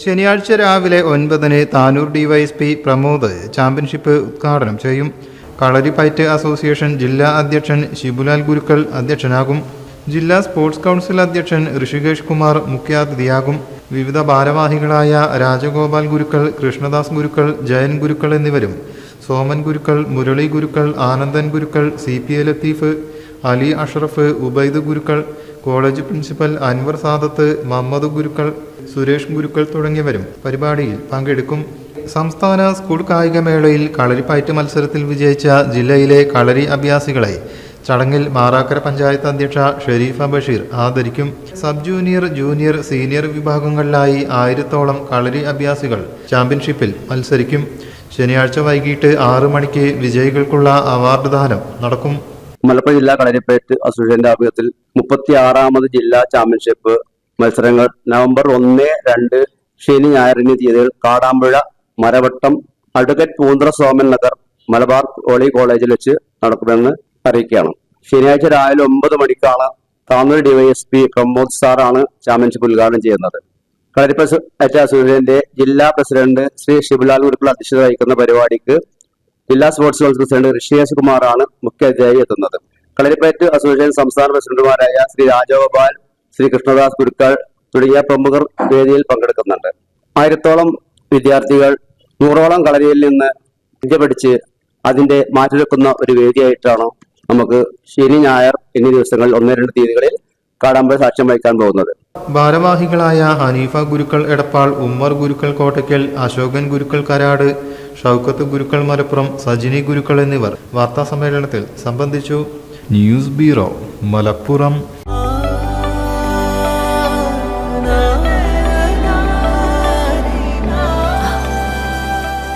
ശനിയാഴ്ച രാവിലെ ഒൻപതിന് താനൂർ ഡിവൈഎസ്പി പ്രമോദ് ചാമ്പ്യൻഷിപ്പ് ഉദ്ഘാടനം ചെയ്യും. കളരിപ്പയറ്റ് അസോസിയേഷൻ ജില്ലാ അധ്യക്ഷൻ ശിബുലാൽ ഗുരുക്കൾ അധ്യക്ഷനാകും. ജില്ലാ സ്പോർട്സ് കൗൺസിൽ അധ്യക്ഷൻ ഋഷികേഷ് കുമാർ മുഖ്യാതിഥിയാകും. വിവിധ ഭാരവാഹികളായ രാജഗോപാൽ ഗുരുക്കൾ കൃഷ്ണദാസ് ഗുരുക്കൾ ജയൻ ഗുരുക്കൾ എന്നിവരും. Soman Gurukkal Murali Gurukkal Anandan Gurukkal C P A Latheef Ali Ashraf Ubaid Gurukkal college principal Anwar Sadath Mammad Gurukkal Suresh Gurukkal തുടങ്ങിയവരും പരിപാടിയിൽ പങ്കെടുക്കും. സംസ്ഥാന സ്കൂൾ കായികമേളയിൽ കളരിപ്പയറ്റ് മത്സരത്തിൽ വിജയിച്ച ജില്ലയിലെ കളരി അഭ്യാസികളെ ചടങ്ങിൽ മാറാക്കര പഞ്ചായത്ത് അധ്യക്ഷ ഷെരീഫ ബഷീർ ആദരിക്കും. സബ് ജൂനിയർ ജൂനിയർ സീനിയർ വിഭാഗങ്ങളിലായി ആയിരത്തോളം കളരി അഭ്യാസികൾ ചാമ്പ്യൻഷിപ്പിൽ മത്സരിക്കും. ശനിയാഴ്ച വൈകിട്ട് ആറു മണിക്ക് വിജയികൾക്കുള്ള അവാർഡ് ദാനം നടക്കും. മലപ്പുറം ജില്ലാ കളരിപ്പയറ്റ് അസോസിയേഷന്റെ ആഭിമുഖ്യത്തിൽ മുപ്പത്തി ആറാമത് ജില്ലാ ചാമ്പ്യൻഷിപ്പ് മത്സരങ്ങൾ. നവംബർ ഒന്ന് രണ്ട് ശനി ഞായറിന് തീയതികൾ കാടാമ്പുഴ മരവട്ടം അടുക്കറ്റ് പൂന്തറ സോമൻ നഗർ മലബാർ ഹോളി കോളേജിൽ വെച്ച് നടക്കുമെന്ന് അറിയിക്കുകയാണ്. ശനിയാഴ്ച രാവിലെ ഒമ്പത് മണിക്കാണ് താന്നൂർ ഡിവൈഎസ്പി പ്രമോദ് സാറാണ് ചാമ്പ്യൻഷിപ്പ് ഉദ്ഘാടനം ചെയ്യുന്നത്. കളരിപ്പയറ്റ് അസോസിയേഷന്റെ ജില്ലാ പ്രസിഡന്റ് ശ്രീ ശിവലാൽ ഗുരുക്കൾ അധ്യക്ഷത വഹിക്കുന്ന പരിപാടിക്ക് ജില്ലാ സ്പോർട്സ് കൗൺസിൽ പ്രസിഡന്റ് ഋഷികേശ് കുമാറാണ് മുഖ്യ അതിഥിയായി എത്തുന്നത്. കളരിപ്പയറ്റ് അസോസിയേഷൻ സംസ്ഥാന പ്രസിഡന്റുമാരായ ശ്രീ രാജഗോപാൽ ശ്രീ കൃഷ്ണദാസ് ഗുരുക്കൾ തുടങ്ങിയ പ്രമുഖർ വേദിയിൽ പങ്കെടുക്കുന്നുണ്ട്. ആയിരത്തോളം വിദ്യാർത്ഥികൾ നൂറോളം കളരിയിൽ നിന്ന് വിദ്യ പഠിച്ച് അതിന്റെ മാറ്റിവെക്കുന്ന ഒരു വേദിയായിട്ടാണ് നമുക്ക് ശനി ഞായർ എന്നീ ദിവസങ്ങളിൽ ഒന്ന് രണ്ട് തീയതികളിൽ കാടാമ്പഴ സാക്ഷ്യം വഹിക്കാൻ പോകുന്നത്. ഭാരവാഹികളായ ഹനീഫ ഗുരുക്കൾ എടപ്പാൾ ഉമ്മർ ഗുരുക്കൾ കോട്ടയ്ക്കൽ അശോകൻ ഗുരുക്കൾ കരാട് ഷൗക്കത്ത് ഗുരുക്കൾ മലപ്പുറം സജിനി ഗുരുക്കൾ എന്നിവർ വാർത്താ സമ്മേളനത്തിൽ സംബന്ധിച്ചു. News bureau Malappuram.